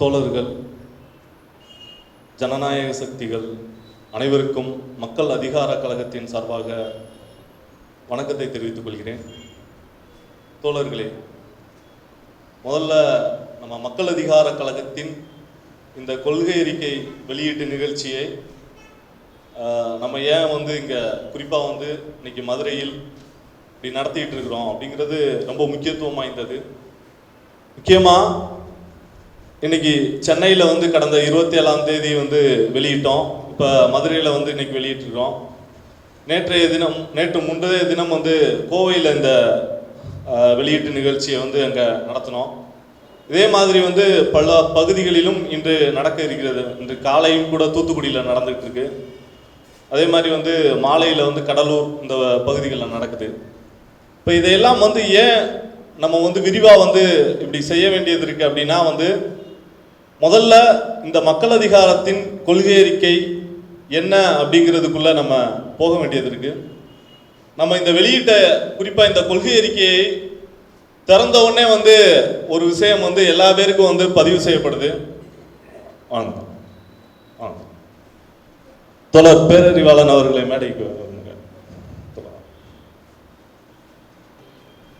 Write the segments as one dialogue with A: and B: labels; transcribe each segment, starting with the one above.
A: தோழர்கள் ஜனநாயக சக்திகள் அனைவருக்கும் மக்கள் அதிகார கழகத்தின் சார்பாக வணக்கத்தை தெரிவித்துக் கொள்கிறேன். தோழர்களே முதல்ல நம்ம மக்கள் அதிகார கழகத்தின் இந்த கொள்கை அறிக்கை வெளியீட்டு நிகழ்ச்சியை நம்ம ஏன் வந்து இங்கே குறிப்பாக வந்து இன்னைக்கு மதுரையில் இப்படி நடத்திட்டு இருக்கிறோம் அப்படிங்கிறது ரொம்ப முக்கியத்துவம் வாய்ந்தது. முக்கியமாக இன்னைக்கு சென்னையில் வந்து கடந்த இருபத்தி ஏழாம் தேதி வந்து வெளியிட்டோம். இப்போ மதுரையில் வந்து இன்னைக்கு வெளியிட்டிருக்கோம். நேற்றைய தினம் நேற்று முந்தைய தினம் வந்து கோவையில் இந்த வெளியீட்டு நிகழ்ச்சியை வந்து அங்கே நடத்தினோம். இதே மாதிரி வந்து பல பகுதிகளிலும் இன்று நடக்க இருக்கிறது. இன்று காலையும் கூட தூத்துக்குடியில் நடந்துகிட்டு இருக்கு. அதே மாதிரி வந்து மாலையில் வந்து கடலூர் இந்த பகுதிகளில் நடக்குது. இப்போ இதையெல்லாம் வந்து ஏன் நம்ம வந்து விரிவாக வந்து இப்படி செய்ய வேண்டியது இருக்குது அப்படின்னா வந்து முதல்ல இந்த மக்கள் அதிகாரத்தின் கொள்கை அறிக்கை என்ன அப்படிங்கிறதுக்குள்ள நம்ம போக வேண்டியது இருக்கு. நம்ம இந்த வெளியிட்ட குறிப்பாக இந்த கொள்கை அறிக்கையை திறந்த உடனே வந்து ஒரு விஷயம் வந்து எல்லா பேருக்கும் வந்து பதிவு செய்யப்படுது. வாங்க வாங்க தொடர் பேரறிவாளன் அவர்களை மேடைக்கு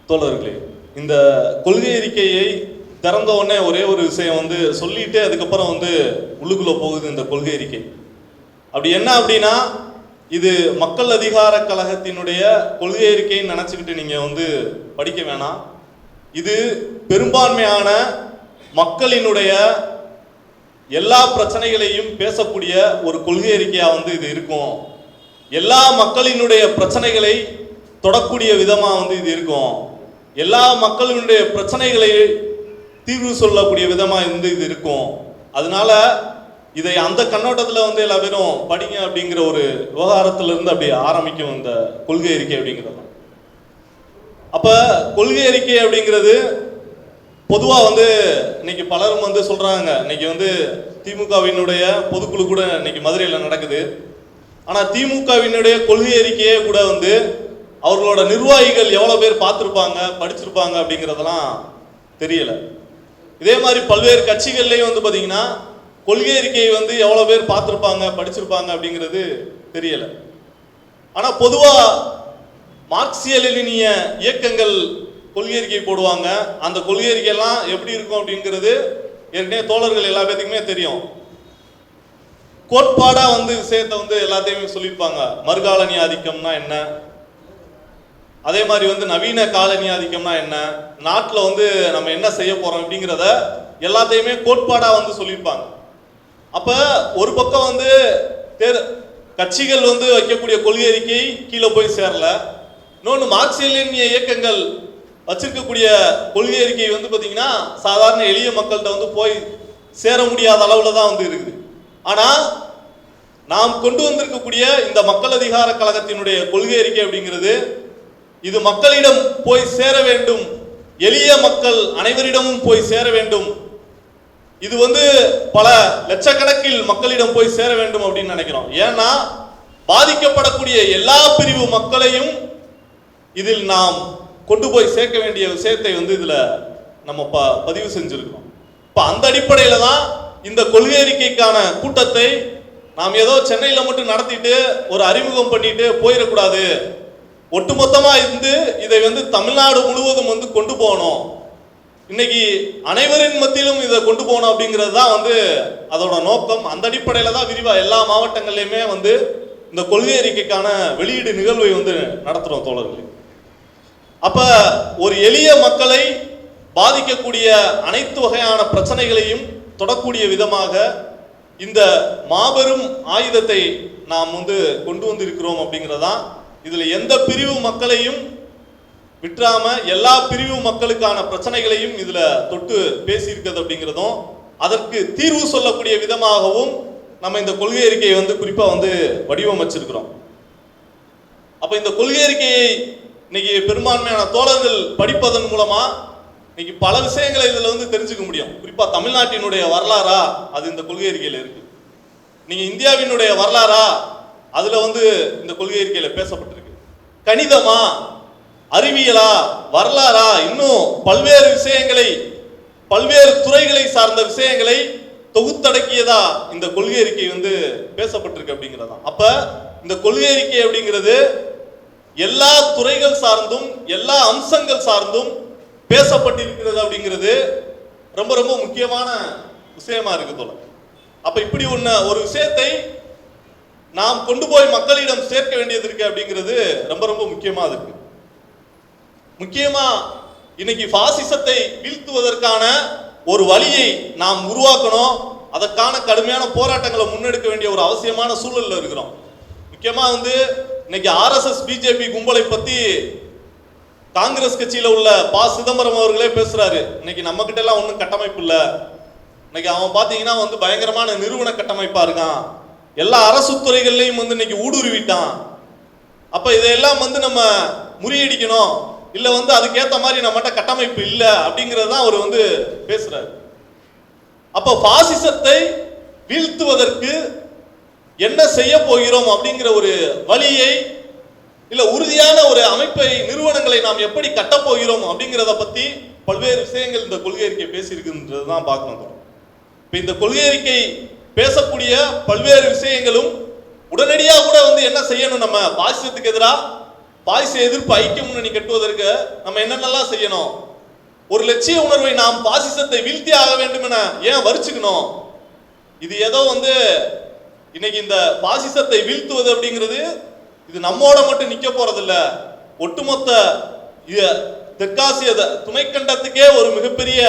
A: தோழர்களே இந்த கொள்கை அறிக்கையை திறந்த உடனே ஒரே ஒரு விஷயம் வந்து சொல்லிட்டு அதுக்கப்புறம் வந்து உள்ளுக்குள்ளே போகுது இந்த கொள்கை அறிக்கை. அப்படி என்ன அப்படின்னா இது மக்கள் அதிகார கழகத்தினுடைய கொள்கை அறிக்கைன்னு நினச்சிக்கிட்டு நீங்கள் வந்து படிக்க வேணாம். இது பெரும்பான்மையான மக்களினுடைய எல்லா பிரச்சனைகளையும் பேசக்கூடிய ஒரு கொள்கை அறிக்கையாக வந்து இது இருக்கும். எல்லா மக்களினுடைய பிரச்சனைகளை தொடக்கூடிய விதமாக வந்து இது இருக்கும். எல்லா மக்களினுடைய பிரச்சனைகளை தீர்வு சொல்லக்கூடிய விதமாக வந்து இது இருக்கும். அதனால இதை அந்த கண்ணோட்டத்தில் வந்து எல்லா பேரும் படிங்க அப்படிங்கிற ஒரு விவகாரத்திலிருந்து அப்படி ஆரம்பிக்கும் இந்த கொள்கை அறிக்கை அப்படிங்கிறது. அப்போ கொள்கை அறிக்கை அப்படிங்கிறது பொதுவாக வந்து இன்னைக்கு பலரும் வந்து சொல்கிறாங்க இன்னைக்கு வந்து திமுகவினுடைய பொதுக்குழு கூட இன்னைக்கு மதுரையில் நடக்குது. ஆனால் திமுகவினுடைய கொள்கை அறிக்கையே கூட வந்து அவர்களோட நிர்வாகிகள் எவ்வளோ பேர் பார்த்துருப்பாங்க படிச்சிருப்பாங்க அப்படிங்கிறதெல்லாம் தெரியலை. இதே மாதிரி பல்வேறு கட்சிகள்லேயும் வந்து பார்த்தீங்கன்னா கொள்கை அறிக்கையை வந்து எவ்வளோ பேர் பார்த்துருப்பாங்க படிச்சிருப்பாங்க அப்படிங்கிறது தெரியல. ஆனால் பொதுவாக மார்க்சிய லெனினிய இயக்கங்கள் கொள்கை அறிக்கை போடுவாங்க. அந்த கொள்கை அறிக்கையெல்லாம் எப்படி இருக்கும் அப்படிங்கிறது ஏற்கனவே தோழர்கள் எல்லா பேத்துக்குமே தெரியும். கோட்பாடாக வந்து விஷயத்தை வந்து எல்லாத்தையுமே சொல்லியிருப்பாங்க. மறுகாலனி ஆதிக்கம்னா என்ன? அதே மாதிரி வந்து நவீன காலனி ஆதிக்கம்னா என்ன? நாட்டில் வந்து நம்ம என்ன செய்ய போகிறோம் அப்படிங்கிறத எல்லாத்தையுமே கோட்பாடாக வந்து சொல்லியிருப்பாங்க. அப்போ ஒரு பக்கம் வந்து தேர் கட்சிகள் வந்து வைக்கக்கூடிய கொள்கை அறிக்கை கீழே போய் சேரல. இன்னொன்று மார்க்சியலினிய இயக்கங்கள் வச்சிருக்கக்கூடிய கொள்கை அறிக்கை வந்து பார்த்தீங்கன்னா சாதாரண எளிய மக்கள்கிட்ட வந்து போய் சேர முடியாத அளவில் தான் வந்து இருக்குது. ஆனால் நாம் கொண்டு வந்திருக்கக்கூடிய இந்த மக்கள் அதிகார கழகத்தினுடைய கொள்கை அறிக்கை அப்படிங்கிறது இது மக்களிடம் போய் சேர வேண்டும். எளிய மக்கள் அனைவரிடமும் போய் சேர வேண்டும். இது வந்து பல லட்சக்கணக்கில் மக்களிடம் போய் சேர வேண்டும் அப்படின்னு நினைக்கிறோம். ஏன்னா பாதிக்கப்படக்கூடிய எல்லா பிரிவு மக்களையும் இதில் நாம் கொண்டு போய் சேர்க்க வேண்டிய விஷயத்தை வந்து இதில் நம்ம ப பதிவு செஞ்சுருக்கோம் இப்போ அந்த அடிப்படையில் தான் இந்த கொள்கை அறிக்கைக்கான கூட்டத்தை நாம் ஏதோ சென்னையில் மட்டும் நடத்திட்டு ஒரு அறிமுகம் பண்ணிட்டு போயிடக்கூடாது. ஒட்டுமொத்தமா இருந்து இதை வந்து தமிழ்நாடு முழுவதும் வந்து கொண்டு போகணும் இன்னைக்கு அனைவரின் மத்தியிலும் இதை கொண்டு போகணும் அப்படிங்கிறது தான் வந்து அதோட நோக்கம். அந்த அடிப்படையில் தான் விரிவாக எல்லா மாவட்டங்கள்லையுமே வந்து இந்த கொள்கை அறிக்கைக்கான வெளியீடு நிகழ்வை வந்து நடத்துகிறோம் தோழர்களே. அப்ப ஒரு எளிய மக்களை பாதிக்கக்கூடிய அனைத்து வகையான பிரச்சனைகளையும் தொடக்கூடிய விதமாக இந்த மாபெரும் ஆயுதத்தை நாம் வந்து கொண்டு வந்திருக்கிறோம் அப்படிங்கிறதான் இதில் எந்த பிரிவு மக்களையும் விட்டுறாம எல்லா பிரிவு மக்களுக்கான பிரச்சனைகளையும் இதில் தொட்டு பேசியிருக்கிறது அப்படிங்கிறதும் அதற்கு தீர்வு சொல்லக்கூடிய விதமாகவும் நம்ம இந்த கொள்கை அறிக்கையை வந்து குறிப்பாக வந்து வடிவமைச்சிருக்கிறோம். அப்போ இந்த கொள்கை அறிக்கையை இன்னைக்கு பெரும்பான்மையான தோழர்கள் படிப்பதன் மூலமாக இன்னைக்கு பல விஷயங்களை இதில் வந்து தெரிஞ்சுக்க முடியும். குறிப்பாக தமிழ்நாட்டினுடைய வரலாறா அது இந்த கொள்கை அறிக்கையில் இருக்கு. நீங்கள் இந்தியாவினுடைய வரலாறா அதுல வந்து இந்த கொள்கை அறிக்கையில பேசப்பட்டிருக்கு. கணிதமா? அறிவியலா? வரலாறா? இன்னும் பல்வேறு விஷயங்களை பல்வேறு துறைகளை சார்ந்த விஷயங்களை தொகுத்தடக்கியதா இந்த கொள்கை அறிக்கை வந்து பேசப்பட்டிருக்கு அப்படிங்கிறதா. அப்ப இந்த கொள்கை அறிக்கை அப்படிங்கிறது எல்லா துறைகள் சார்ந்தும் எல்லா அம்சங்கள் சார்ந்தும் பேசப்பட்டிருக்கிறது அப்படிங்கிறது ரொம்ப ரொம்ப முக்கியமான விஷயமா இருக்கு தோல அப்ப இப்படி ஒன்று ஒரு விஷயத்தை நாம் கொண்டு போய் மக்களிடம் சேர்க்க வேண்டியது இருக்கு அப்படிங்கிறது ரொம்ப ரொம்ப முக்கியமா இருக்கு. முக்கியமா இன்னைக்கு பாசிசத்தை வீழ்த்துவதற்கான ஒரு வழியை நாம் உருவாக்கணும். அதற்கான கடுமையான போராட்டங்களை முன்னெடுக்க வேண்டிய ஒரு அவசியமான சூழல்ல இருக்கிறோம். முக்கியமா வந்து இன்னைக்கு ஆர்எஸ்எஸ் பிஜேபி கும்பலை பத்தி காங்கிரஸ் கட்சியில உள்ள பா சிதம்பரம் அவர்களே பேசுறாரு. இன்னைக்கு நம்ம கிட்ட எல்லாம் ஒன்றும் கட்டமைப்பு இல்லை. இன்னைக்கு அவன் பாத்தீங்கன்னா வந்து பயங்கரமான நிறுவன கட்டமைப்பா இருக்கான். எல்லா அரசு துறைகள்லையும் வந்து இன்னைக்கு ஊடுருவிட்டான். அப்ப இதையெல்லாம் வந்து நம்ம முறியடிக்கணும். இல்ல வந்து அதுக்கேத்த மாதிரி நம்மகிட்ட கட்டமைப்பு இல்லை அப்படிங்கறது தான் அவர் வந்து பேசுறாரு. அப்ப பாசிசத்தை வீழ்த்துவதற்கு என்ன செய்ய போகிறோம் அப்படிங்கிற ஒரு வழியை இல்ல உறுதியான ஒரு அமைப்பை நிறுவனங்களை நாம் எப்படி கட்ட போகிறோம் அப்படிங்கிறத பத்தி பல்வேறு விஷயங்கள் இந்த கொள்கை அறிக்கை பேசியிருக்குன்றது தான் பார்க்கணும். இப்போ இந்த கொள்கை அறிக்கை பேசக்கூடிய பல்வேறு விஷயங்களும் உடனடியாக கூட வந்து என்ன செய்யணும்? நம்ம பாசிசத்துக்கு எதிராக பாசிச எதிர்ப்பு ஐக்கிய முன்னணி கட்டுவதற்கு நம்ம என்னென்னலாம் செய்யணும்? ஒரு லட்சிய உணர்வை நாம் பாசிசத்தை வீழ்த்தி ஆக வேண்டும் என ஏன் வரிச்சுக்கணும்? இது ஏதோ வந்து இன்னைக்கு இந்த பாசிசத்தை வீழ்த்துவது அப்படிங்கிறது இது நம்மோட மட்டும் நிற்க போறதில்ல. ஒட்டுமொத்த தெற்காசிய துணைக்கண்டத்துக்கே ஒரு மிகப்பெரிய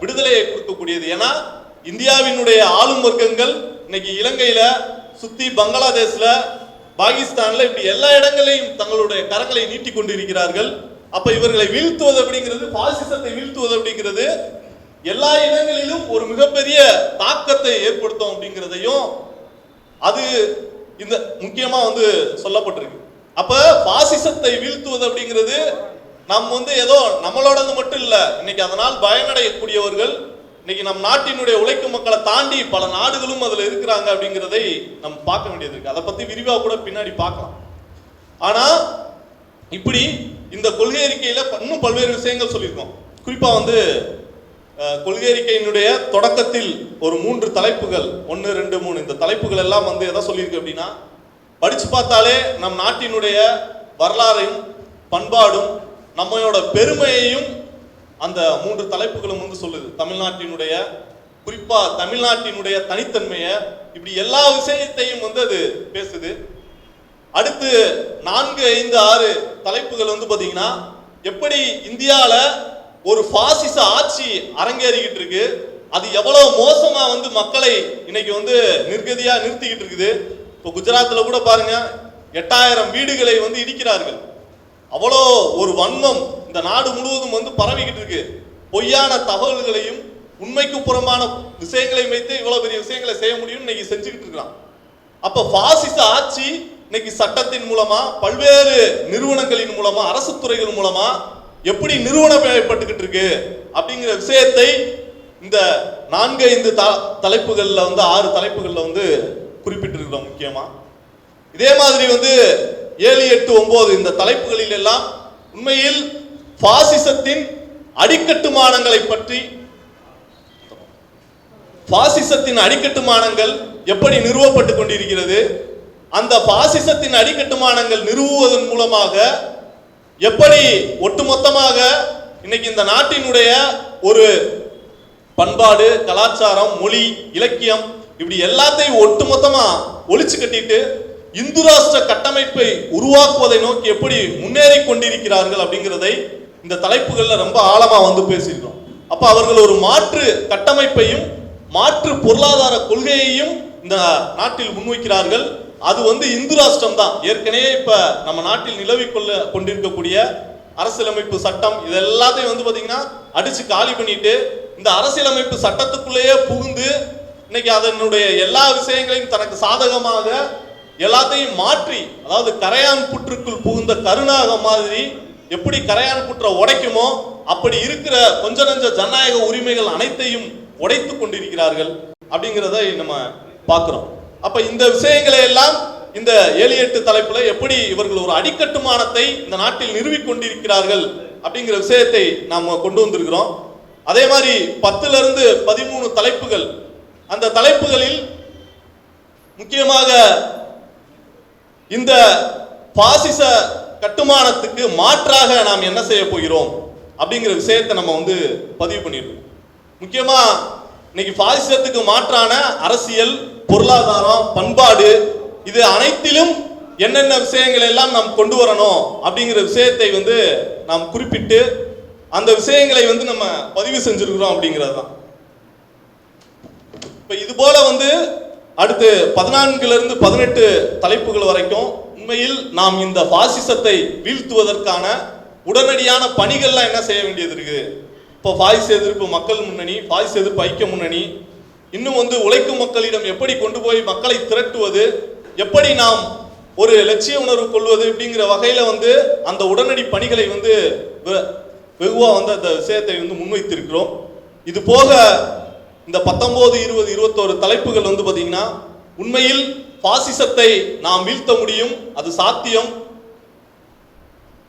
A: விடுதலையை கொடுக்கக்கூடியது. ஏன்னா இந்தியாவினுடைய ஆளும் வர்க்கங்கள் இன்னைக்கு இலங்கையில சுத்தி பங்களாதேஷ்ல பாகிஸ்தான்ல இப்படி எல்லா இடங்களையும் தங்களுடைய கரங்களை நீட்டி கொண்டிருக்கிறார்கள். அப்ப இவர்களை வீழ்த்துவது அப்படிங்கிறது பாசிசத்தை வீழ்த்துவது அப்படிங்கிறது எல்லா இடங்களிலும் ஒரு மிகப்பெரிய தாக்கத்தை ஏற்படுத்தும் அப்படிங்கிறதையும் அது இந்த முக்கியமா வந்து சொல்லப்பட்டிருக்கு. அப்ப பாசிசத்தை வீழ்த்துவது அப்படிங்கிறது நம்ம வந்து ஏதோ நம்மளோடது மட்டும் இல்லை இன்னைக்கு அதனால் பயனடையக்கூடியவர்கள் இன்னைக்கு நம் நாட்டினுடைய உழைக்கும் மக்களை தாண்டி பல நாடுகளும் அதில் இருக்கிறாங்க அப்படிங்கிறதை நம்ம பார்க்க வேண்டியது இருக்கு. அதை பத்தி விரிவாக கூட பின்னாடி பார்க்கலாம். ஆனா இப்படி இந்த கொள்கை அறிக்கையில இன்னும் பல்வேறு விஷயங்கள் சொல்லியிருக்கோம். குறிப்பா வந்து கொள்கை அறிக்கையினுடைய தொடக்கத்தில் ஒரு மூன்று தலைப்புகள் ஒன்று ரெண்டு மூணு இந்த தலைப்புகள் எல்லாம் வந்து எதை சொல்லியிருக்கு அப்படின்னா படிச்சு பார்த்தாலே நம் நாட்டினுடைய வரலாறையும் பண்பாடும் நம்மையோட பெருமையையும் அந்த மூன்று தலைப்புகளும் வந்து சொல்லுது. தமிழ்நாட்டினுடைய குறிப்பா தமிழ்நாட்டினுடைய தனித்தன்மையை இப்படி எல்லா விஷயத்தையும் வந்து அது பேசுது. அடுத்து நான்கு ஐந்து ஆறு தலைப்புகள் வந்து பார்த்தீங்கன்னா எப்படி இந்தியாவில் ஒரு பாசிச ஆட்சி அரங்கேறிக்கிட்டு இருக்கு. அது எவ்வளவு மோசமா வந்து மக்களை இன்னைக்கு வந்து நிர்கதியா நிறுத்திக்கிட்டு இருக்குது. இப்போ குஜராத்தில் கூட பாருங்க எட்டாயிரம் வீடுகளை வந்து இடிக்கிறார்கள். அவ்வளோ ஒரு வன்மம் இந்த நாடு முழுவதும் வந்து பரவிக்கிட்டு இருக்கு. பொய்யான தகவல்களையும் உண்மைக்கு புறம்பான விஷயங்களையும் வைத்து இவ்வளவு பெரிய விஷயங்களை செய்ய முடியும்னு இன்னைக்கு செஞ்சுக்கிட்டு இருக்கிறான். அப்ப பாசிச ஆட்சி இன்னைக்கு சட்டத்தின் மூலமா பல்வேறு நிறுவனங்களின் மூலமா அரசு துறைகள் மூலமா எப்படி நிறுவனப்பட்டுக்கிட்டு இருக்கு அப்படிங்கிற விஷயத்தை இந்த நான்கு ஐந்து த- தலைப்புகளில் வந்து ஆறு தலைப்புகளில் வந்து குறிப்பிட்டிருக்கிறோம் முக்கியமா. இதே மாதிரி வந்து ஏழு எட்டு ஒன்பது இந்த தலைப்புகளில் எல்லாம் உண்மையில் பாசிசத்தின் அடிக்கட்டுமானங்களை பற்றி பாசிசத்தின் அடிக்கட்டுமானங்கள் எப்படி நிறுவப்பட்டு கொண்டிருக்கிறது? அந்த பாசிசத்தின் அடிக்கட்டுமானங்கள் நிறுவுவதன் மூலமாக எப்படி ஒட்டுமொத்தமாக இன்னைக்கு இந்த நாட்டினுடைய ஒரு பண்பாடு கலாச்சாரம் மொழி இலக்கியம் இப்படி எல்லாத்தையும் ஒட்டுமொத்தமா ஒழிச்சு கட்டிட்டு இந்து ராஷ்டிர கட்டமைப்பை உருவாக்குவதை நோக்கி எப்படி முன்னேறி கொண்டிருக்கிறார்கள் அப்படிங்கிறதை இந்த தலைப்புகளில் ரொம்ப ஆழமாக வந்து பேசியிருக்கோம். அப்போ அவர்கள் ஒரு மாற்று கட்டமைப்பையும் மாற்று பொருளாதார கொள்கையையும் இந்த நாட்டில் முன்வைக்கிறார்கள். அது வந்து இந்து ராஷ்டிரம் தான். ஏற்கனவே இப்போ நம்ம நாட்டில் நிலவி கொள்ள கொண்டிருக்கக்கூடிய அரசியலமைப்பு சட்டம் இது எல்லாத்தையும் வந்து பார்த்தீங்கன்னா அடித்து காலி பண்ணிட்டு இந்த அரசியலமைப்பு சட்டத்துக்குள்ளேயே புகுந்து இன்னைக்கு அதனுடைய எல்லா விஷயங்களையும் தனக்கு சாதகமாக எல்லாத்தையும் மாற்றி அதாவது கரையான் புற்றுக்குள் புகுந்த கருணாக மாதிரி எப்படி கரையான் குற்ற உடைக்குமோ அப்படி இருக்கிற கொஞ்ச நஞ்ச ஜனநாயக உரிமைகள் அனைத்தையும் உடைத்து கொண்டிருக்கிறார்கள் அப்படிங்கிறத நம்ம பார்க்குறோம். அப்ப இந்த விஷயங்களை எல்லாம் இந்த ஏழு எட்டு தலைப்புல எப்படி இவர்கள் ஒரு அடிக்கட்டுமானத்தை இந்த நாட்டில் நிறுவி கொண்டிருக்கிறார்கள் அப்படிங்கிற விஷயத்தை நாம் கொண்டு வந்திருக்கிறோம். அதே மாதிரி பத்துல இருந்து பதிமூணு தலைப்புகள். அந்த தலைப்புகளில் முக்கியமாக இந்த பாசிச கட்டுமானத்துக்கு மாற்றாக நாம் என்ன செய்ய போகிறோம்? அப்படிங்கிற விஷயத்தை நம்ம வந்து பதிவு பண்ணியிருக்கோம் முக்கியமாக இன்னைக்கு பாசிசத்துக்கு மாற்றான அரசியல் பொருளாதாரம் பண்பாடு இது அனைத்திலும் என்னென்ன விஷயங்கள் எல்லாம் நாம் கொண்டு வரணும் அப்படிங்கிற விஷயத்தை வந்து நாம் குறிப்பிட்டு அந்த விஷயங்களை வந்து நம்ம பதிவு செஞ்சிருக்கிறோம் அப்படிங்கிறது தான் இப்போ இது போல வந்து அடுத்து பதினான்கிலிருந்து பதினெட்டு தலைப்புகள் வரைக்கும் உண்மையில் நாம் இந்த பாசிசத்தை வீழ்த்துவதற்கான உடனடியான பணிகள்லாம் என்ன செய்ய வேண்டியது இருக்குது இப்போ பாசிச எதிர்ப்பு மக்கள் முன்னணி பாசிச எதிர்ப்பு ஐக்கிய முன்னணி இன்னும் வந்து உழைக்கும் மக்களிடம் எப்படி கொண்டு போய் மக்களை திரட்டுவது எப்படி நாம் ஒரு லட்சிய உணர்வு கொள்வது அப்படிங்கிற வகையில் வந்து அந்த உடனடி பணிகளை வந்து வெ- வந்து அந்த விஷயத்தை வந்து முன்வைத்திருக்கிறோம். இது போக இந்த பத்தொம்போது இருபது இருபத்தோரு தலைப்புகள் வந்து பார்த்தீங்கன்னா உண்மையில் பாசிசத்தை நாம் வீழ்த்த முடியும் அது சாத்தியம்.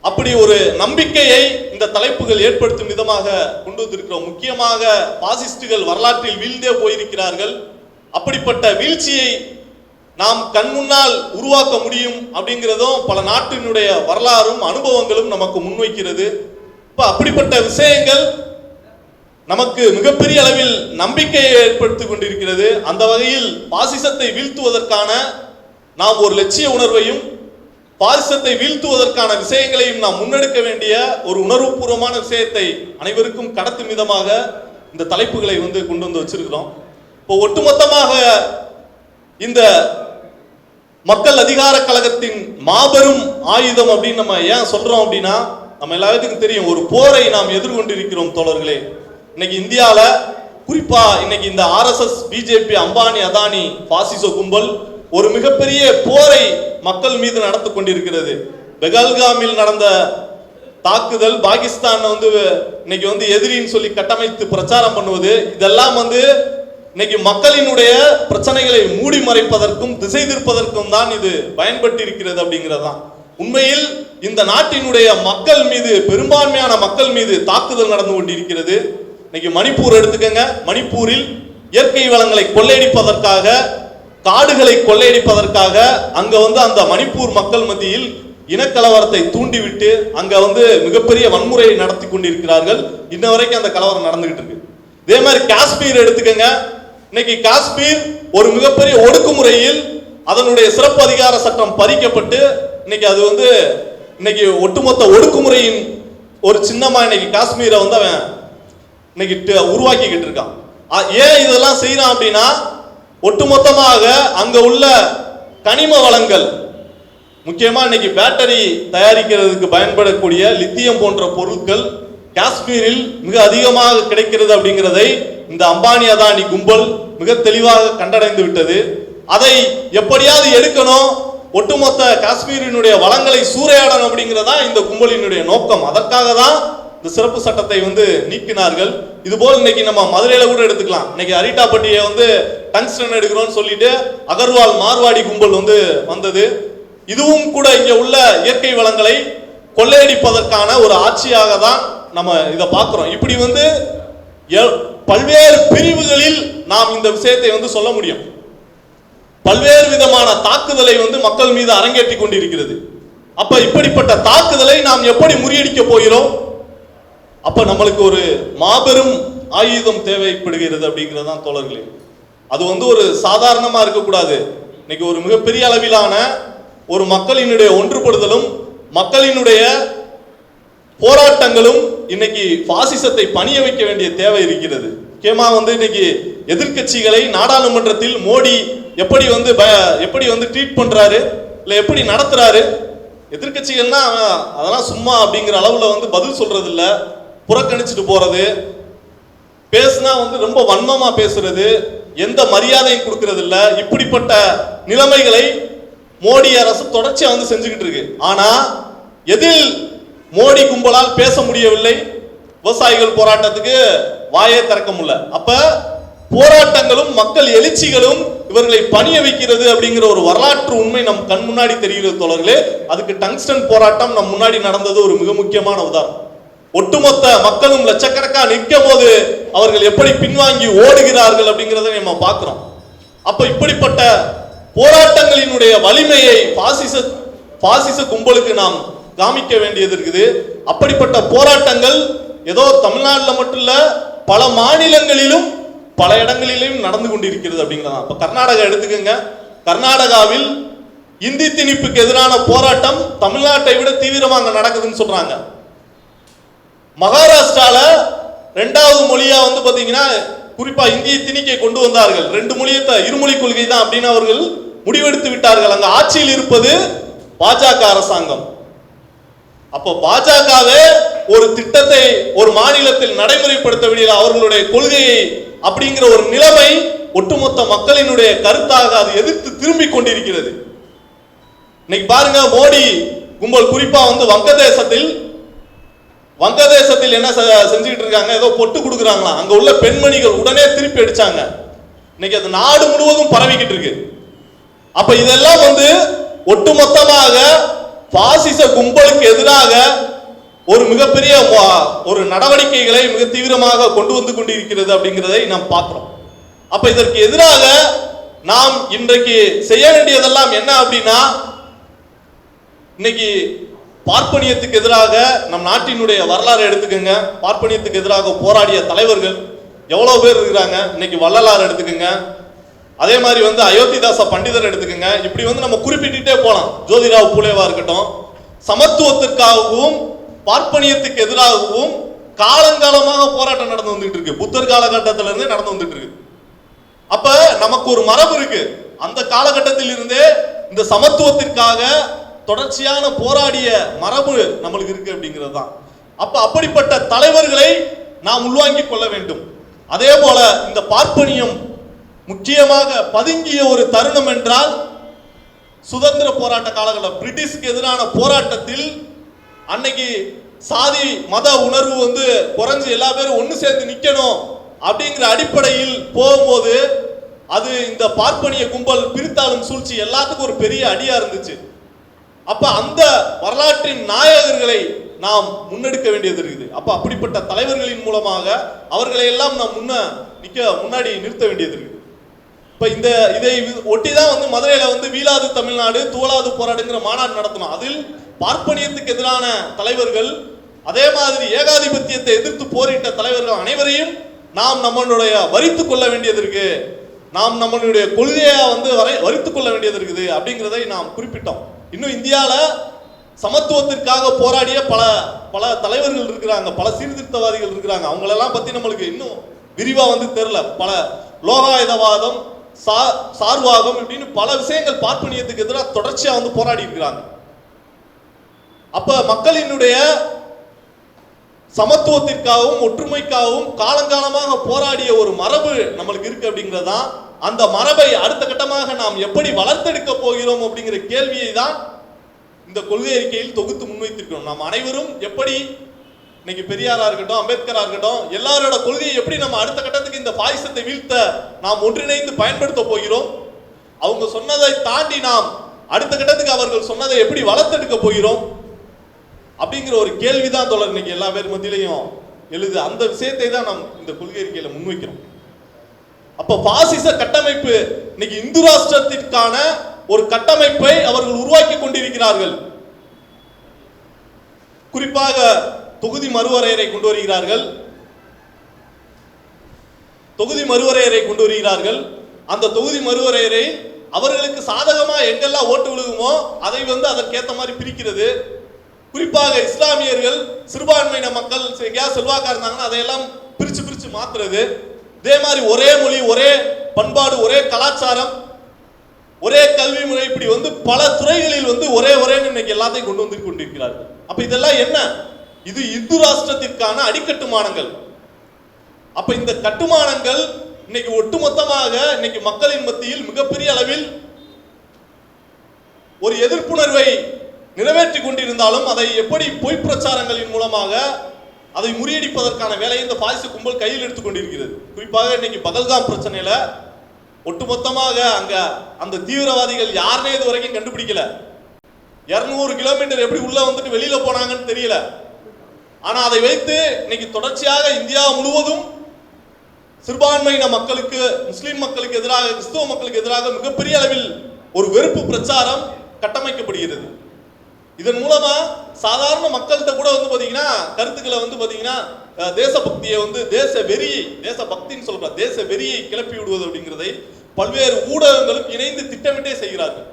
A: அப்படி ஒரு நம்பிக்கையை இந்த தலைப்புகள் ஏற்படுத்தும் விதமாக கொண்டு வந்திருக்கிறோம். முக்கியமாக பாசிஸ்டுகள் வரலாற்றில் வீழ்ந்தே போயிருக்கிறார்கள். அப்படிப்பட்ட வீழ்ச்சியை நாம் கண் முன்னால் உருவாக்க முடியும் அப்படிங்கிறதும் பல நாட்டினுடைய வரலாறும் அனுபவங்களும் நமக்கு முன்வைக்கிறது. இப்போ அப்படிப்பட்ட விஷயங்கள் நமக்கு மிகப்பெரிய அளவில் நம்பிக்கையை ஏற்படுத்திக் கொண்டிருக்கிறது. அந்த வகையில் பாசிசத்தை வீழ்த்துவதற்கான நாம் ஒரு லட்சிய உணர்வையும் பாசிசத்தை வீழ்த்துவதற்கான விஷயங்களையும் நாம் முன்னெடுக்க வேண்டிய ஒரு உணர்வுபூர்வமான விஷயத்தை அனைவருக்கும் கடத்தும் விதமாக இந்த தலைப்புகளை வந்து கொண்டு வந்து வச்சிருக்கிறோம். இப்போ ஒட்டுமொத்தமாக இந்த மக்கள் அதிகார கழகத்தின் மாபெரும் ஆயுதம் அப்படின்னு நம்ம ஏன் சொல்றோம் அப்படின்னா நம்ம எல்லாத்துக்கும் தெரியும் ஒரு போரை நாம் எதிர்கொண்டிருக்கிறோம் தோழர்களே. இன்னைக்கு இந்தியாவில் குறிப்பாக இன்னைக்கு இந்த ஆர்எஸ்எஸ் பிஜேபி அம்பானி அதானி பாசிச கும்பல் ஒரு மிகப்பெரிய போரை மக்கள் மீது நடத்து கொண்டிருக்கிறது. பெகல்காமில் நடந்த தாக்குதல் பாகிஸ்தான் வந்து இன்னைக்கு வந்து எதிரின்னு சொல்லி கட்டமைத்து பிரச்சாரம் பண்ணுவது இதெல்லாம் வந்து இன்னைக்கு மக்களினுடைய பிரச்சனைகளை மூடி மறைப்பதற்கும் திசை திருப்பதற்கும் தான் இது பயன்பட்டு இருக்கிறது அப்படிங்கிறதான் உண்மையில் இந்த நாட்டினுடைய மக்கள் மீது பெரும்பான்மையான மக்கள் மீது தாக்குதல் நடந்து கொண்டிருக்கிறது. இன்னைக்கு மணிப்பூர் எடுத்துக்கங்க. மணிப்பூரில் இயற்கை வளங்களை கொள்ளையடிப்பதற்காக காடுகளை கொள்ளையடிப்பதற்காக அங்க வந்து அந்த மணிப்பூர் மக்கள் மத்தியில் இனக்கலவரத்தை தூண்டிவிட்டு அங்க வந்து மிகப்பெரிய வன்முறையை நடத்தி கொண்டிருக்கிறார்கள். இன்ன வரைக்கும் அந்த கலவரம் நடந்துகிட்டு இருக்கு. இதே மாதிரி காஷ்மீர் எடுத்துக்கங்க. இன்னைக்கு காஷ்மீர் ஒரு மிகப்பெரிய ஒடுக்குமுறையில் அதனுடைய சிறப்பு அதிகார சட்டம் பறிக்கப்பட்டு இன்னைக்கு அது வந்து இன்னைக்கு ஒட்டுமொத்த ஒடுக்குமுறையின் ஒரு சின்னமா இன்னைக்கு காஷ்மீரை வந்து அவன் இன்னைக்கு உருவாக்கிக்கிட்டு இருக்கான். ஏன் இதெல்லாம் செய்யறான் அப்படின்னா ஒட்டுமொத்தமாக அங்க உள்ள கனிம வளங்கள் முக்கியமா இன்னைக்கு பேட்டரி தயாரிக்கிறதுக்கு பயன்படக்கூடிய லித்தியம் போன்ற பொருட்கள் காஷ்மீரில் மிக அதிகமாக கிடைக்கிறது அப்படிங்கிறதை இந்த அம்பானி அதானி கும்பல் மிக தெளிவாக கண்டடைந்து விட்டது. அதை எப்படியாவது எடுக்கணும் ஒட்டுமொத்த காஷ்மீரினுடைய வளங்களை சூறையாடணும் அப்படிங்கிறதா இந்த கும்பலினுடைய நோக்கம். அதற்காக தான் இந்த சிறப்பு சட்டத்தை வந்து நீக்கினார்கள். இது போல் இன்னைக்கு நம்ம மதுரையில கூட எடுத்துக்கலாம். இன்னைக்கு அரிட்டாப்பட்டியை வந்து டங்ஸ்டன் எடுக்கிறோம்னு சொல்லிட்டு அகர்வால் மார்வாடி கும்பல் வந்து வந்தது. இதுவும் கூட இங்க உள்ள இயற்கை வளங்களை கொள்ளையடிப்பதற்கான ஒரு ஆட்சியாக தான் நம்ம இதை பார்க்குறோம். இப்படி வந்து எ- பல்வேறு பிரிவுகளில் நாம் இந்த விஷயத்தை வந்து சொல்ல முடியும். பல்வேறு விதமான தாக்குதலை வந்து மக்கள் மீது அரங்கேற்றி கொண்டிருக்கிறது. அப்ப இப்படிப்பட்ட தாக்குதலை நாம் எப்படி முறியடிக்க போகிறோம்? அப்ப நம்மளுக்கு ஒரு மாபெரும் ஆயுதம் தேவைப்படுகிறது அப்படிங்கிறது தான் தோழர்களே. அது வந்து ஒரு சாதாரணமா இருக்கக்கூடாது. இன்னைக்கு ஒரு மிகப்பெரிய அளவிலான ஒரு மக்களினுடைய ஒன்றுபடுதலும் மக்களினுடைய போராட்டங்களும் இன்னைக்கு பாசிசத்தை பணிய வைக்க வேண்டிய தேவை இருக்கிறது. முக்கியமாக வந்து இன்னைக்கு எதிர்க்கட்சிகளை நாடாளுமன்றத்தில் மோடி எப்படி வந்து ப- எப்படி வந்து ட்ரீட் பண்ணுறாரு இல்லை எப்படி நடத்துகிறாரு எதிர்கட்சிகள்னா அதெல்லாம் சும்மா அப்படிங்கிற அளவில் வந்து பதில் சொல்கிறது இல்லை புறக்கணிச்சுட்டு போறது பேசுனா வந்து ரொம்ப வன்மமா பேசுறது எந்த மரியாதையும் கொடுக்கறது இல்ல இப்படிப்பட்ட நிலைமைகளை மோடி அரசு தொடர்ச்சியா வந்து செஞ்சுக்கிட்டு இருக்கு. ஆனா எதில் மோடி கும்பலால் பேச முடியவில்லை? விவசாயிகள் போராட்டத்துக்கு வாயே திறக்க முடியல. அப்ப போராட்டங்களும் மக்கள் எழுச்சிகளும் இவர்களை பணிய வைக்கிறது அப்படிங்கிற ஒரு வரலாற்று உண்மை நம் கண் முன்னாடி தெரிகிறது தோழர்களே. அதுக்கு டங்ஸ்டன் போராட்டம் நம் முன்னாடி நடந்தது ஒரு மிக முக்கியமான உதாரணம். ஒட்டுமொத்த மக்களும் லட்சக்கணக்கா நிற்கும் போது அவர்கள் எப்படி பின்வாங்கி ஓடுகிறார்கள் அப்படிங்கிறத நம்ம பார்க்கிறோம். அப்ப இப்படிப்பட்ட போராட்டங்களினுடைய வலிமையை பாசிச பாசிச கும்பலுக்கு நாம் காமிக்க வேண்டியது இருக்குது. அப்படிப்பட்ட போராட்டங்கள் ஏதோ தமிழ்நாட்டில் மட்டும் இல்ல பல மாநிலங்களிலும் பல இடங்களிலும் நடந்து கொண்டிருக்கிறது அப்படிங்கிறதான். இப்போ கர்நாடகா எடுத்துக்கோங்க. கர்நாடகாவில் இந்தி திணிப்புக்கு எதிரான போராட்டம் தமிழ்நாட்டை விட தீவிரமாக நடக்குதுன்னு சொல்றாங்க. மகாராஷ்டிராவில் ரெண்டாவது மொழியாக வந்து பார்த்தீங்கன்னா குறிப்பாக இந்திய திணிக்கை கொண்டு வந்தார்கள். ரெண்டு மொழியத்தை இருமொழி கொள்கை தான் அப்படின்னு அவர்கள் முடிவெடுத்து விட்டார்கள். அங்கே ஆட்சியில் இருப்பது பாஜக அரசாங்கம். அப்போ பாஜகவே ஒரு திட்டத்தை ஒரு மாநிலத்தில் நடைமுறைப்படுத்த வேண்டிய அவர்களுடைய கொள்கையை அப்படிங்கிற ஒரு நிலைமை ஒட்டுமொத்த மக்களினுடைய கருத்தாக அது எதிர்த்து திரும்பிக் கொண்டிருக்கிறது. இன்னைக்கு பாருங்க மோடி கும்பல் குறிப்பா வந்து வங்கதேசத்தில் வங்கதேசத்தில் என்ன செ- செஞ்சுக்கிட்டு இருக்காங்க? ஏதோ பொட்டு கொடுக்குறாங்களாம். அங்க உள்ள பெண்மணிகள் உடனே திருப்பி அடிச்சாங்க. இன்னைக்கு அது நாடு முழுவதும் பரவிக்கிட்டு இருக்கு. அப்ப இதெல்லாம் வந்து ஒட்டுமொத்தமாக பாசிச கும்பலுக்கு எதிராக ஒரு மிகப்பெரிய ஒரு நடவடிக்கைகளை மிக தீவிரமாக கொண்டு வந்து கொண்டிருக்கிறது அப்படிங்கிறதை நாம் பார்க்கிறோம். அப்ப இதற்கு எதிராக நாம் இன்றைக்கு செய்ய வேண்டியதெல்லாம் என்ன அப்படின்னா இன்னைக்கு பார்ப்பனியத்துக்கு எதிராக நம் நாட்டினுடைய வரலாறு எடுத்துக்கோங்க. பார்ப்பனியத்துக்கு எதிராக போராடிய தலைவர்கள் எவ்வளோ பேர் இருக்கிறாங்க? இன்னைக்கு வள்ளலார் எடுத்துக்கோங்க. அதே மாதிரி வந்து அயோத்திதாச பண்டிதர் எடுத்துக்கோங்க. இப்படி வந்து நம்ம குறிப்பிட்டுட்டே போகலாம். ஜோதிராவ் பூலேவா இருக்கட்டும். சமத்துவத்திற்காகவும் பார்ப்பனியத்துக்கு எதிராகவும் காலங்காலமாக போராட்டம் நடந்து வந்துட்டு இருக்கு. புத்தர் காலகட்டத்தில இருந்தே நடந்து வந்துட்டு இருக்கு. அப்ப நமக்கு ஒரு மரபு இருக்கு. அந்த காலகட்டத்தில் இருந்தே இந்த சமத்துவத்திற்காக தொடர்ச்சியான போராடிய மரபு நம்மளுக்கு இருக்கு அப்படிங்கிறது தான் அப்ப அப்படிப்பட்ட தலைவர்களை நாம் உள்வாங்கிக் கொள்ள வேண்டும். அதே போல இந்த பார்ப்பனியம் முக்கியமாக பதுங்கிய ஒரு தருணம் என்றால் சுதந்திர போராட்ட காலகட்டம் பிரிட்டிஷ்க்கு எதிரான போராட்டத்தில் அன்னைக்கு சாதி மத உணர்வு வந்து குறைஞ்சு எல்லா பேரும் ஒன்று சேர்ந்து நிற்கணும் அப்படிங்கிற அடிப்படையில் போகும்போது அது இந்த பார்ப்பனிய கும்பல் பிரித்தாளும் சூழ்ச்சி எல்லாத்துக்கும் ஒரு பெரிய அடியாக இருந்துச்சு. அப்ப அந்த வரலாற்றின் நாயகர்களை நாம் முன்னெடுக்க வேண்டியது இருக்குது. அப்ப அப்படிப்பட்ட தலைவர்களின் மூலமாக அவர்களை எல்லாம் நாம் முன்ன நிக்க முன்னாடி நிறுத்த வேண்டியது இருக்குது. இப்ப இந்த இதை ஒட்டி தான் வந்து மதுரையில வந்து வீலாது தமிழ்நாடு தூளாது போராடுங்கிற மாநாடு நடத்தணும். அதில் பார்ப்பனியத்துக்கு எதிரான தலைவர்கள் அதே மாதிரி ஏகாதிபத்தியத்தை எதிர்த்து போரிட்ட தலைவர்கள் அனைவரையும் நாம் நம்மளுடைய வரித்து கொள்ள வேண்டியது இருக்கு. நாம் நம்மளுடைய கொள்கையா வந்து வரை வரித்து கொள்ள வேண்டியது இருக்குது அப்படிங்கிறதை நாம் குறிப்பிட்டோம். இன்னும் இந்தியாவில் சமத்துவத்திற்காக போராடிய பல பல தலைவர்கள் இருக்கிறாங்க பல சீர்திருத்தவாதிகள் இருக்கிறாங்க. அவங்களெல்லாம் பற்றி நம்மளுக்கு இன்னும் விரிவாக வந்து தெரில பல லோகாயுதவாதம் சா சார்வாகம் இப்படின்னு பல விஷயங்கள் பார்ப்பனியத்துக்கு எதிராக தொடர்ச்சியாக வந்து போராடி இருக்கிறாங்க. அப்ப மக்களினுடைய சமத்துவத்திற்காகவும் ஒற்றுமைக்காகவும் காலங்காலமாக போராடிய ஒரு மரபு நம்மளுக்கு இருக்கு தான் அந்த மரபை அடுத்த கட்டமாக நாம் எப்படி வளர்த்தெடுக்க போகிறோம் அப்படிங்கிற கேள்வியை தான் இந்த கொள்கை அறிக்கையில் தொகுத்து முன்வைத்திருக்கிறோம். நாம் அனைவரும் எப்படி இன்னைக்கு பெரியாரா இருக்கட்டும் அம்பேத்கரா இருக்கட்டும் எல்லாரோட கொள்கையை எப்படி நம்ம அடுத்த கட்டத்துக்கு இந்த பாயசத்தை வீழ்த்த நாம் ஒன்றிணைந்து பயன்படுத்த போகிறோம்? அவங்க சொன்னதை தாண்டி நாம் அடுத்த கட்டத்துக்கு அவர்கள் சொன்னதை எப்படி வளர்த்தெடுக்க போகிறோம்? அப்படிங்கிற ஒரு கேள்விதான் தொடர் இன்னைக்கு எல்லா பேர் மத்தியிலையும் எழுது. அந்த விஷயத்தை தான் நாம் இந்த கொள்கை அறிக்கையில முன்வைக்கிறோம். அப்ப பாசிச கட்டமைப்பு இன்னைக்கு இந்து ராஷ்டிரத்திற்கான ஒரு கட்டமைப்பை அவர்கள் உருவாக்கி கொண்டிருக்கிறார்கள். குறிப்பாக தொகுதி மறுவரையறை கொண்டு வருகிறார்கள். தொகுதி மறுவரையறை கொண்டு வருகிறார்கள். அந்த தொகுதி மறுவரையறை அவர்களுக்கு சாதகமாக எங்கெல்லாம் ஓட்டு விழுகுமோ அதை வந்து அதற்கேற்ற மாதிரி பிரிக்கிறது. குறிப்பாக இஸ்லாமியர்கள் சிறுபான்மையின மக்கள் எங்கேயாவது செல்வாக்கா இருந்தாங்கன்னா அதையெல்லாம் பிரிச்சு பிரிச்சு மாத்துறது. இதே மாதிரி ஒரே மொழி ஒரே பண்பாடு ஒரே கலாச்சாரம் ஒரே கல்வி முறை இப்படி வந்து பல துறைகளில் வந்து ஒரே ஒரே இன்னைக்கு எல்லாத்தையும் கொண்டு வந்து கொண்டிருக்கிறார்கள். அப்ப இதெல்லாம் என்ன? இது இந்து ராஷ்டிரத்திற்கான அடிக்கட்டுமானங்கள். அப்ப இந்த கட்டுமானங்கள் இன்னைக்கு ஒட்டுமொத்தமாக இன்னைக்கு மக்களின் மத்தியில் மிகப்பெரிய அளவில் ஒரு எதிர்ப்புணர்வை நிறைவேற்றி கொண்டிருந்தாலும் அதை எப்படி பொய் பிரச்சாரங்களின் மூலமாக அதை முறியடிப்பதற்கான வேலையை இந்த பாசிச கும்பல் கையில் எடுத்துக் கொண்டிருக்கிறது குறிப்பாக இன்னைக்கு பகல்காம் பிரச்சனையில ஒட்டுமொத்தமாக அங்க அந்த தீவிரவாதிகள் யாருனே இது வரைக்கும் கண்டுபிடிக்கல. இருநூறு கிலோமீட்டர் எப்படி உள்ள வந்துட்டு வெளியில போனாங்கன்னு தெரியல. ஆனா அதை வைத்து இன்னைக்கு தொடர்ச்சியாக இந்தியா முழுவதும் சிறுபான்மையின மக்களுக்கு முஸ்லீம் மக்களுக்கு எதிராக கிறிஸ்துவ மக்களுக்கு எதிராக மிகப்பெரிய அளவில் ஒரு வெறுப்பு பிரச்சாரம் கட்டமைக்கப்படுகிறது. இதன் மூலமா சாதாரண மக்கள்கிட்ட கூட வந்து பாத்தீங்கன்னா கருத்துக்களை வந்து பாத்தீங்கன்னா தேசபக்தியை வந்து தேச வெறியை தேச பக்தின்னு சொல்ற தேச வெறியை கிளப்பி விடுவது அப்படிங்கிறதை பல்வேறு ஊடகங்களும் இணைந்து திட்டமிட்டே செய்கிறார்கள்.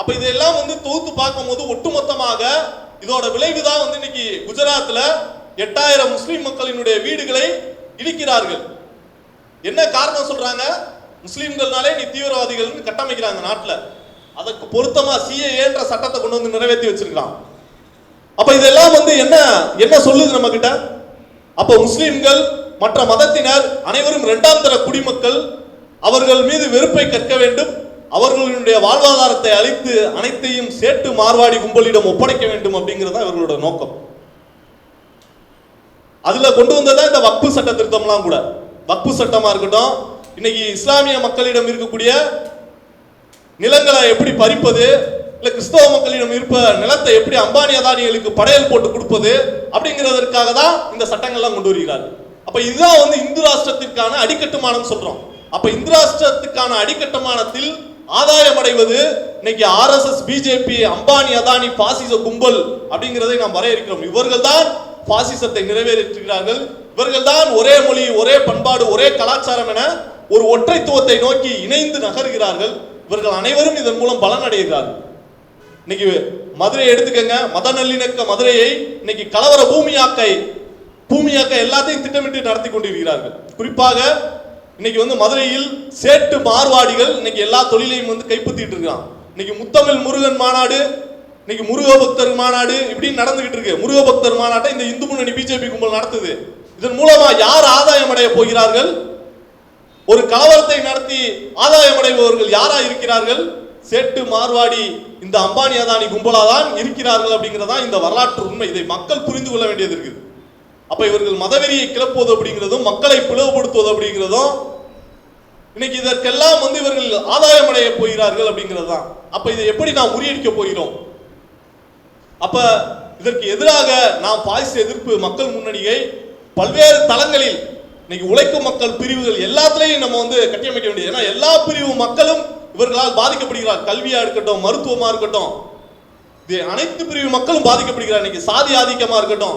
A: அப்ப இதெல்லாம் வந்து தொகுத்து பார்க்கும்போது ஒட்டுமொத்தமாக இதோட விளைவு தான் வந்து இன்னைக்கு குஜராத்ல எட்டாயிரம் முஸ்லிம் மக்களினுடைய வீடுகளை இடிக்கிறார்கள். என்ன காரணம் சொல்றாங்க? முஸ்லிம்கள்னாலே நீ தீவிரவாதிகள் கட்டமைக்கிறாங்க நாட்டில். அதற்கு பொருத்தமா சிஏஏன்ற சட்டத்தை கொண்டு வந்து நிறைவேற்றி வச்சிருக்கான் அப்ப இதெல்லாம் வந்து என்ன என்ன சொல்லுது நம்ம கிட்ட அப்ப முஸ்லிம்கள் மற்ற மதத்தினர் அனைவரும் இரண்டாம் தர குடிமக்கள் அவர்கள் மீது வெறுப்பை கற்க வேண்டும். அவர்களுடைய வாழ்வாதாரத்தை அழித்து அனைத்தையும் சேட்டு மார்வாடி கும்பலிடம் ஒப்படைக்க வேண்டும் அப்படிங்கிறது தான் இவர்களோட நோக்கம். அதுல கொண்டு வந்ததா இந்த வக்பு சட்ட திருத்தம்லாம் கூட. வக்பு சட்டமா இருக்கட்டும் இன்னைக்கு இஸ்லாமிய மக்களிடம் இருக்கக்கூடிய நிலங்களை எப்படி பறிப்பது? இல்லை கிறிஸ்தவ மக்களிடம் இருப்ப நிலத்தை எப்படி அம்பானி அதானிகளுக்கு படையல் போட்டு கொடுப்பது? அப்படிங்கிறதற்காக தான் இந்த சட்டங்கள்லாம் கொண்டு வருகிறார். அப்போ இதுதான் வந்து இந்து ராஷ்டிரத்திற்கான அடிக்கட்டுமானம் சொல்கிறோம் அப்போ இந்து ராஷ்டிரத்துக்கான அடிக்கட்டுமானத்தில் ஆதாயம் அடைவது இன்னைக்கு ஆர்எஸ்எஸ் பிஜேபி அம்பானி அதானி பாசிச கும்பல் அப்படிங்கிறதை நாம் வரையறுக்கிறோம். இவர்கள் தான் பாசிசத்தை நிறைவேற்றுகிறார்கள் இவர்கள் தான் ஒரே மொழி ஒரே பண்பாடு ஒரே கலாச்சாரம் என ஒரு ஒற்றைத்துவத்தை நோக்கி இணைந்து நகர்கிறார்கள். இவர்கள் அனைவரும் இதன் மூலம் பலன் அடைகிறார்கள். இன்னைக்கு மதுரையை எடுத்துக்கங்க. மத நல்லிணக்க மதுரையை இன்னைக்கு கலவர பூமியாக்கை பூமியாக்க எல்லாத்தையும் திட்டமிட்டு நடத்தி கொண்டிருக்கிறார்கள். குறிப்பாக இன்னைக்கு வந்து மதுரையில் சேட்டு மார்வாடிகள் இன்னைக்கு எல்லா தொழிலையும் வந்து கைப்பற்றிட்டு இருக்கான் இன்னைக்கு முத்தமிழ் முருகன் மாநாடு இன்னைக்கு முருக பக்தர் மாநாடு இப்படின்னு நடந்துகிட்டு இருக்கு. முருக பக்தர் மாநாட்டை இந்த இந்து முன்னணி பிஜேபி கும்பல் நடத்துது. இதன் மூலமா யார் ஆதாயம் அடைய போகிறார்கள்? ஒரு கலவரத்தை நடத்தி ஆதாயம் அடைபவர்கள் யாரா இருக்கிறார்கள்? சேட்டு மார்வாடி இந்த அம்பானி அதானி கும்பலா தான் இருக்கிறார்கள் அப்படிங்கிறதா இந்த வரலாற்று உண்மை. இதை மக்கள் புரிந்து கொள்ள வேண்டியது இருக்குது. அப்ப இவர்கள் மதவெறியை கிளப்புவது அப்படிங்கிறதும் மக்களை பிளவுபடுத்துவது அப்படிங்கிறதும் இன்னைக்கு இதற்கெல்லாம் வந்து இவர்கள் ஆதாயம் அடைய போகிறார்கள் அப்படிங்கிறது தான் அப்ப இதை எப்படி நாம் முறியடிக்க போகிறோம்? அப்ப இதற்கு எதிராக நாம் பாய்ச்ச எதிர்ப்பு மக்கள் முன்னணியை பல்வேறு தளங்களில் இன்னைக்கு உழைக்கும் மக்கள் பிரிவுகள் எல்லாத்துலேயும் நம்ம வந்து கட்டியமைக்க வேண்டியது. ஏன்னா எல்லா பிரிவு மக்களும் இவர்களால் பாதிக்கப்படுகிறார். கல்வியாக இருக்கட்டும் மருத்துவமாக இருக்கட்டும். இது அனைத்து பிரிவு மக்களும் பாதிக்கப்படுகிறார். இன்னைக்கு சாதி ஆதிக்கமாக இருக்கட்டும்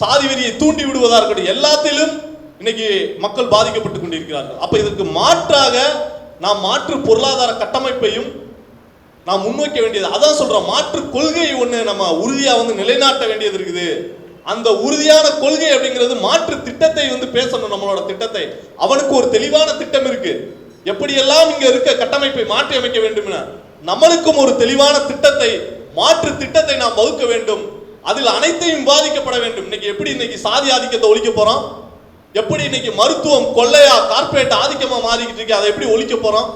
A: சாதி வெறியை தூண்டி விடுவதாக இருக்கட்டும் எல்லாத்திலும் இன்னைக்கு மக்கள் பாதிக்கப்பட்டு கொண்டிருக்கிறார்கள். அப்போ இதற்கு மாற்றாக நாம் மாற்று பொருளாதார கட்டமைப்பையும் நாம் முன்வைக்க வேண்டியது. அதான் சொல்கிறோம் மாற்று கொள்கை ஒன்று நம்ம உறுதியாக வந்து நிலைநாட்ட வேண்டியது இருக்குது. அந்த உறுதியான கொள்கை அப்படிங்கிறது மாற்று திட்டத்தை வந்து பேசணும் நம்மளோட திட்டத்தை. அவனுக்கு ஒரு தெளிவான திட்டம் இருக்கு. எப்படியெல்லாம் இங்க இருக்க கட்டமைப்பை மாற்றி அமைக்க வேண்டும் என நம்மளுக்கும் ஒரு தெளிவான திட்டத்தை மாற்று திட்டத்தை நாம் வகுக்க வேண்டும். அதில் அனைத்தையும் விவாதிக்கப்பட வேண்டும். இன்னைக்கு எப்படி இன்னைக்கு சாதி ஆதிக்கத்தை ஒழிக்க போறோம்? எப்படி இன்னைக்கு மருத்துவம் கொள்ளையா கார்ப்பரேட் ஆதிக்கமா மாறிக்கிட்டு இருக்கு? அதை எப்படி ஒழிக்க போறோம்?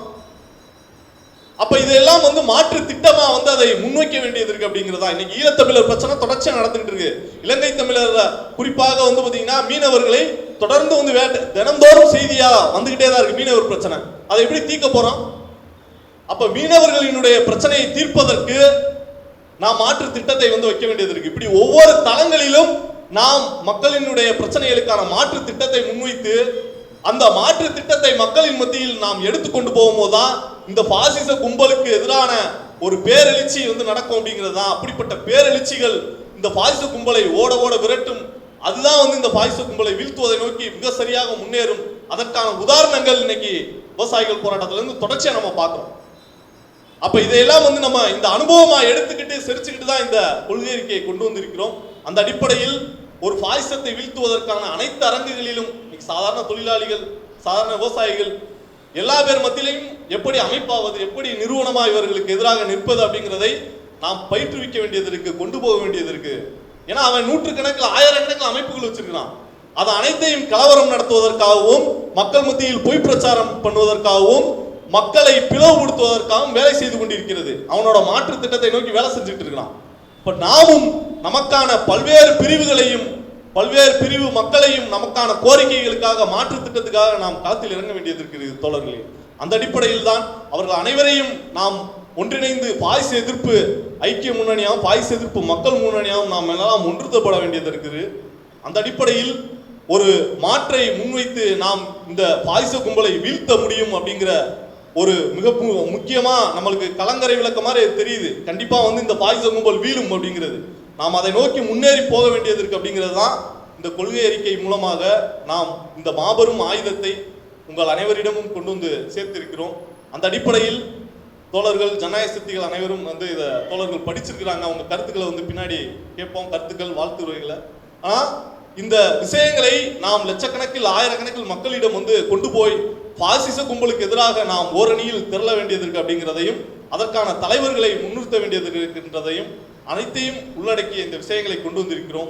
A: அப்ப இதெல்லாம் வந்து மாற்று திட்டமா வந்து அதை முன்வைக்க வேண்டியது இருக்கு அப்படிங்கிறதா. இன்னைக்கு ஈழத்தமிழர் பிரச்சனை தொடர்ச்சியா நடந்துட்டு இருக்கு. இலங்கை தமிழர் குறிப்பாக வந்து பாத்தீங்கன்னா மீனவர்களை தொடர்ந்து வந்து வேட்டை தினந்தோறும் செய்தியா வந்துகிட்டே தான் இருக்கு மீனவர் பிரச்சனை. அதை எப்படி தீர்க்க போறோம்? அப்ப மீனவர்களினுடைய பிரச்சனையை தீர்ப்பதற்கு நாம் மாற்று திட்டத்தை வந்து வைக்க வேண்டியது இருக்கு. இப்படி ஒவ்வொரு தளங்களிலும் நாம் மக்களினுடைய பிரச்சனைகளுக்கான மாற்று திட்டத்தை முன்வைத்து அந்த மாற்று திட்டத்தை மக்களின் மத்தியில் நாம் எடுத்துக்கொண்டு போகும்போது தான் இந்த பாசிச கும்பலுக்கு எதிரான ஒரு பேரெழுச்சி வந்து நடக்கும் அப்படிங்கிறது தான் அப்படிப்பட்ட பேரெழுச்சிகள் இந்த பாசிச கும்பலை ஓட ஓட விரட்டும். அதுதான் வந்து இந்த பாசிச கும்பலை வீழ்த்துவதை நோக்கி மிக சரியாக முன்னேறும். அதற்கான உதாரணங்கள் இன்னைக்கு விவசாயிகள் போராட்டத்திலிருந்து தொடர்ச்சியாக நம்ம பார்க்கிறோம் அப்ப இதையெல்லாம் வந்து நம்ம இந்த அனுபவமா எடுத்துக்கிட்டு சிரிச்சுக்கிட்டு தான் இந்த கொள்கை அறிக்கையை கொண்டு வந்திருக்கிறோம். அந்த அடிப்படையில் ஒரு பாய்சத்தை வீழ்த்துவதற்கான அனைத்து அரங்குகளிலும் சாதாரண தொழிலாளிகள் சாதாரண விவசாயிகள் எல்லா பேர் மத்தியிலையும் எப்படி அமைப்பாவது எப்படி நிறுவனமா இவர்களுக்கு எதிராக நிற்பது அப்படிங்கிறதை நாம் பயிற்றுவிக்க வேண்டியது இருக்கு கொண்டு போக வேண்டியது இருக்கு. ஏன்னா அவன் நூற்றுக்கணக்கில் ஆயிரக்கணக்கில் அமைப்புகள் வச்சிருக்கிறான். அது அனைத்தையும் கலவரம் நடத்துவதற்காகவும் மக்கள் மத்தியில் பொய் பிரச்சாரம் பண்ணுவதற்காகவும் மக்களை பிளவுபடுத்துவதற்காகவும் வேலை செய்து கொண்டிருக்கிறது. அவனோட மாற்று திட்டத்தை நோக்கி வேலை செஞ்சுட்டு இருக்கிறான். இப்ப நாமும் நமக்கான பல்வேறு பிரிவுகளையும் பல்வேறு பிரிவு மக்களையும் நமக்கான கோரிக்கைகளுக்காக மாற்று திட்டத்துக்காக நாம் களத்தில் இறங்க வேண்டியது இருக்கிறது தோழர்களே. அந்த அடிப்படையில் தான் அவர்கள் அனைவரையும் நாம் ஒன்றிணைந்து பாய்ஸ் எதிர்ப்பு ஐக்கிய முன்னணியாகவும் பாய்ஸ் எதிர்ப்பு மக்கள் முன்னணியாகவும் நாம் எல்லாம் ஒன்றுத்தப்பட வேண்டியது இருக்குது. அந்த அடிப்படையில் ஒரு மாற்றை முன்வைத்து நாம் இந்த பாய்ச கும்பலை வீழ்த்த முடியும் அப்படிங்கிற ஒரு மிக முக்கியமாக நம்மளுக்கு கலங்கரை விளக்க மாதிரி தெரியுது. கண்டிப்பாக வந்து இந்த பாய்ச கும்பல் வீழும் அப்படிங்கிறது. நாம் அதை நோக்கி முன்னேறி போக வேண்டியது இருக்கு அப்படிங்கிறது தான் இந்த கொள்கை அறிக்கை மூலமாக நாம் இந்த மாபெரும் ஆயுதத்தை உங்கள் அனைவரிடமும் கொண்டு வந்து சேர்த்திருக்கிறோம். அந்த அடிப்படையில் தோழர்கள் ஜனநாயக சக்திகள் அனைவரும் வந்து இதை தோழர்கள் படிச்சிருக்கிறாங்க. அவங்க கருத்துக்களை வந்து பின்னாடி கேட்போம். கருத்துக்கள் வாழ்த்துறைகளை ஆனால் இந்த விஷயங்களை நாம் லட்சக்கணக்கில் ஆயிரக்கணக்கில் மக்களிடம் வந்து கொண்டு போய் பாசிச கும்பலுக்கு எதிராக நாம் ஓரணியில் திரள வேண்டியது இருக்கு அப்படிங்கிறதையும் அதற்கான தலைவர்களை முன்னிறுத்த வேண்டியது இருக்கின்றதையும் அனைத்தையும் உள்ளடக்கிய இந்த விஷயங்களை கொண்டு வந்திருக்கிறோம்.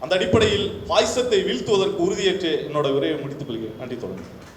A: அந்த அடிப்படையில் பாய்சத்தை வீழ்த்துவதற்கு உறுதியேற்று என்னோட உரையை முடித்துக் கொள்கிறேன். நன்றி தொடர்ந்து